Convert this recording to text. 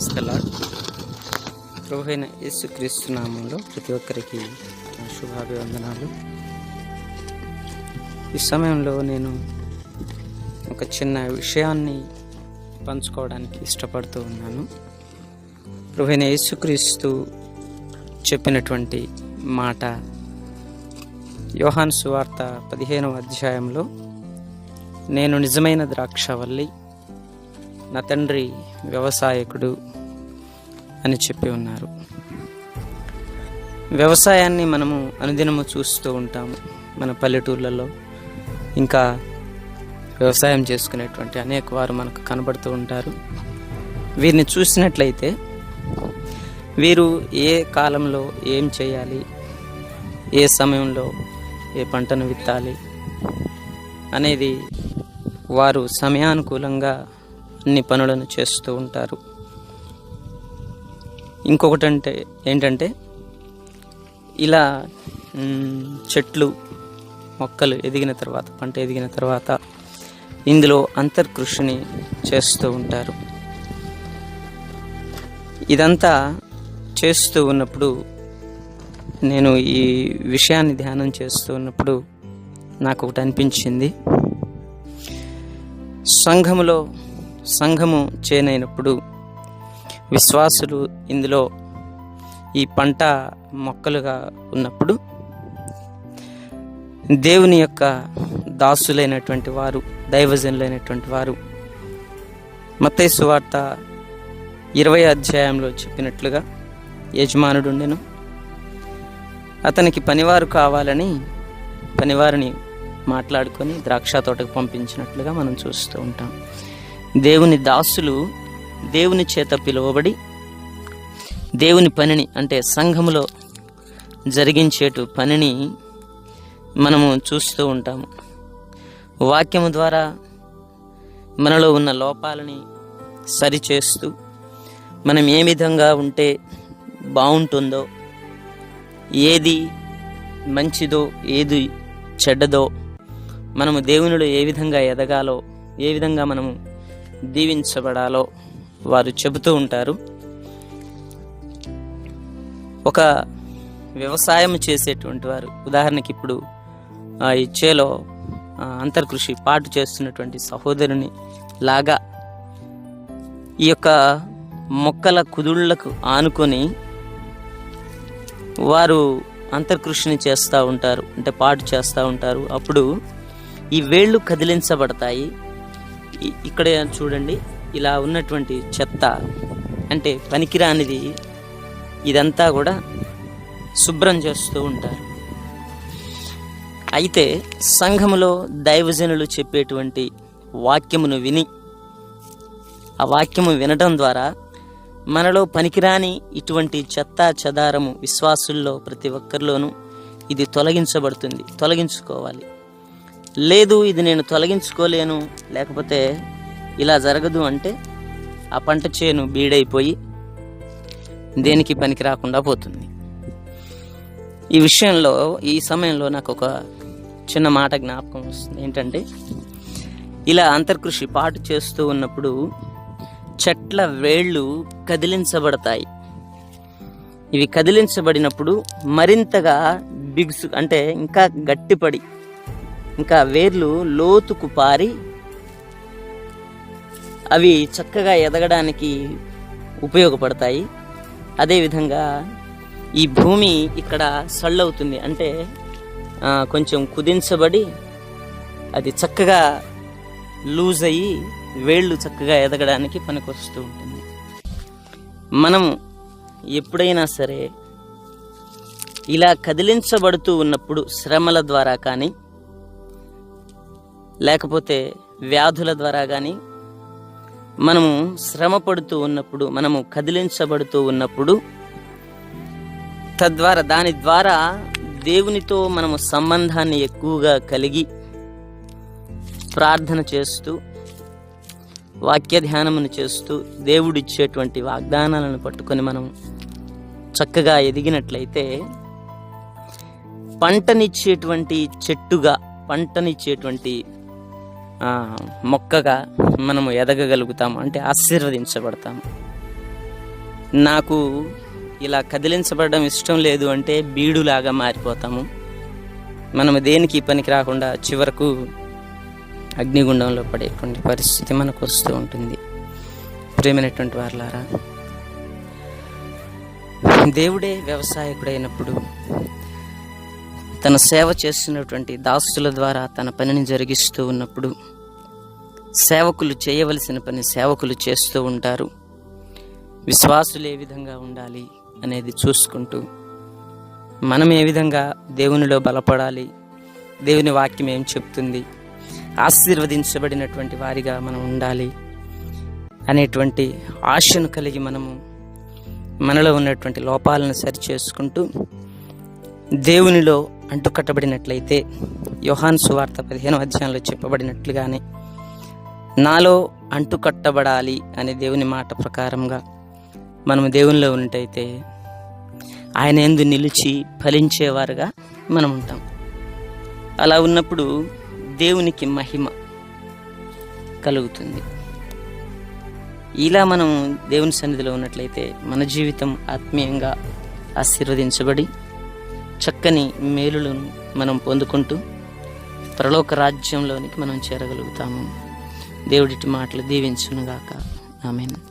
క్రైస్తలాడ్ ప్రభువైన యేసుక్రీస్తు నామంలో ప్రతి ఒక్కరికి శుభాభివందనాలు. ఈ సమయంలో నేను ఒక చిన్న విషయాన్ని పంచుకోవడానికి ఇష్టపడుతూ ఉన్నాను. ప్రభువైన యేసుక్రీస్తు చెప్పినటువంటి మాట యోహాన్ సువార్త పదిహేనవ అధ్యాయంలో నేను నిజమైన ద్రాక్షవల్లి నా తండ్రి వ్యవసాయకుడు అని చెప్పి ఉన్నారు. వ్యవసాయాన్ని మనము అనుదినము చూస్తూ ఉంటాము మన పల్లెటూర్లలో. ఇంకా వ్యవసాయం చేసుకునేటువంటి అనేక వారు మనకు కనబడుతూ ఉంటారు. వీరిని చూసినట్లయితే వీరు ఏ కాలంలో ఏం చేయాలి ఏ సమయంలో ఏ పంటను విత్తాలి అనేది వారు సమయానుకూలంగా అన్ని పనులను చేస్తూ ఉంటారు. ఇంకొకటి అంటే ఏంటంటే ఇలా చెట్లు మొక్కలు ఎదిగిన తర్వాత పంట ఎదిగిన తర్వాత ఇందులో అంతర్కృషిని చేస్తూ ఉంటారు. ఇదంతా చేస్తూ ఉన్నప్పుడు నేను ఈ విషయాన్ని ధ్యానం చేస్తూ ఉన్నప్పుడు నాకు ఒకటి అనిపించింది. సంఘములో సంఘము చేనైనప్పుడు విశ్వాసులు ఇందులో ఈ పంట మొక్కలుగా ఉన్నప్పుడు దేవుని యొక్క దాసులైనటువంటి వారు దైవజనులైనటువంటి వారు మత్తయి వార్త ఇరవై అధ్యాయంలో చెప్పినట్లుగా యజమానుడుండెను. అతనికి పనివారు కావాలని పనివారిని మాట్లాడుకొని ద్రాక్ష తోటకు పంపించినట్లుగా మనం చూస్తూ ఉంటాం. దేవుని దాసులు దేవుని చేత పిలువబడి దేవుని పనిని అంటే సంఘములో జరిగించేటు పనిని మనము చూస్తూ ఉంటాము. వాక్యము ద్వారా మనలో ఉన్న లోపాలని సరిచేస్తూ మనం ఏ విధంగా ఉంటే బాగుంటుందో ఏది మంచిదో ఏది చెడ్డదో మనము దేవునిలో ఏ విధంగా ఎదగాలో ఏ విధంగా మనము దీవించబడాలో వారు చెబుతూ ఉంటారు. ఒక వ్యవసాయం చేసేటువంటి వారు ఉదాహరణకి ఇప్పుడు ఆ, ఈ చేలో అంతర్కృషి పాటు చేస్తున్నటువంటి సహోదరుని లాగా ఈ యొక్క మొక్కల కుదుళ్ళకు ఆనుకొని వారు అంతర్కృషిని చేస్తూ ఉంటారు అంటే పాటు చేస్తూ ఉంటారు. అప్పుడు ఈ వేళ్ళు కదిలించబడతాయి ఇక్కడ చూడండి ఇలా ఉన్నటువంటి చెత్త అంటే పనికిరానిది ఇదంతా కూడా శుభ్రం చేస్తూ ఉంటారు. అయితే సంఘములో దైవజనులు చెప్పేటువంటి వాక్యమును విని ఆ వాక్యము వినడం ద్వారా మనలో పనికిరాని ఇటువంటి చెత్త చెదారము విశ్వాసుల్లో ప్రతి ఒక్కరిలోనూ ఇది తొలగించబడుతుంది తొలగించుకోవాలి. లేదు ఇది నేను తొలగించుకోలేను లేకపోతే ఇలా జరగదు అంటే ఆ పంట చేను బీడైపోయి దేనికి పనికి రాకుండా పోతుంది. ఈ విషయంలో ఈ సమయంలో నాకు ఒక చిన్న మాట జ్ఞాపకం వస్తుంది. ఏంటంటే ఇలా అంతర్కృషి పాటు చేస్తూ ఉన్నప్పుడు చెట్ల వేళ్ళు కదిలించబడతాయి. ఇవి కదిలించబడినప్పుడు మరింతగా బిగుసు అంటే ఇంకా గట్టిపడి ఇంకా వేర్లు లోతుకు పారి అవి చక్కగా ఎదగడానికి ఉపయోగపడతాయి. అదేవిధంగా ఈ భూమి ఇక్కడ సళ్ళవుతుంది. అంటే కొంచెం కుదించబడి అది చక్కగా లూజ్ అయ్యి వేళ్ళు చక్కగా ఎదగడానికి పనికొస్తూ ఉంటుంది. మనం ఎప్పుడైనా సరే ఇలా కదిలించబడుతూ ఉన్నప్పుడు శ్రమల ద్వారా కానీ లేకపోతే వ్యాధుల ద్వారా కానీ మనము శ్రమ పడుతూ ఉన్నప్పుడు మనము కదిలించబడుతూ ఉన్నప్పుడు తద్వారా దాని ద్వారా దేవునితో మనము సంబంధాన్ని ఎక్కువగా కలిగి ప్రార్థన చేస్తూ వాక్య ధ్యానమును చేస్తూ దేవుడిచ్చేటువంటి వాగ్దానాలను పట్టుకొని మనం చక్కగా ఎదిగినట్లయితే పంటనిచ్చేటువంటి చెట్టుగా పంటనిచ్చేటువంటి మొక్కగా మనము ఎదగగలుగుతాము అంటే ఆశీర్వదించబడతాము. నాకు ఇలా కదిలించబడడం ఇష్టం లేదు అంటే బీడులాగా మారిపోతాము. మనము దేనికి పనికి రాకుండా చివరకు అగ్నిగుండంలో పడేటువంటి పరిస్థితి మనకు వస్తూ ఉంటుంది. ప్రేమైనటువంటి వారులారా దేవుడే వ్యవసాయకుడైనప్పుడు తన సేవ చేస్తున్నటువంటి దాసుల ద్వారా తన పనిని జరిగిస్తూ ఉన్నప్పుడు సేవకులు చేయవలసిన పని సేవకులు చేస్తూ ఉంటారు. విశ్వాసులు ఏ విధంగా ఉండాలి అనేది చూసుకుంటూ మనం ఏ విధంగా దేవునిలో బలపడాలి దేవుని వాక్యం ఏం చెప్తుంది ఆశీర్వదించబడినటువంటి వారిగా మనం ఉండాలి అనేటువంటి ఆశను కలిగి మనము మనలో ఉన్నటువంటి లోపాలను సరిచేసుకుంటూ దేవునిలో అంటుకట్టబడినట్లయితే యోహాన్ సువార్త పదిహేను అధ్యాయంలో చెప్పబడినట్లుగానే నాలో అంటుకట్టబడాలి అనే దేవుని మాట ప్రకారంగా మనము దేవునిలో ఉన్నట్టయితే ఆయన ఎందు నిలిచి ఫలించేవారుగా మనం ఉంటాం. అలా ఉన్నప్పుడు దేవునికి మహిమ కలుగుతుంది. ఇలా మనం దేవుని సన్నిధిలో ఉన్నట్లయితే మన జీవితం ఆత్మీయంగా ఆశీర్వదించబడి చక్కని మేలులను మనం పొందుకుంటూ పరలోక రాజ్యంలోనికి మనం చేరగలుగుతాము. దేవుడిటి మాటలు దీవించునుగాక. ఆమెను.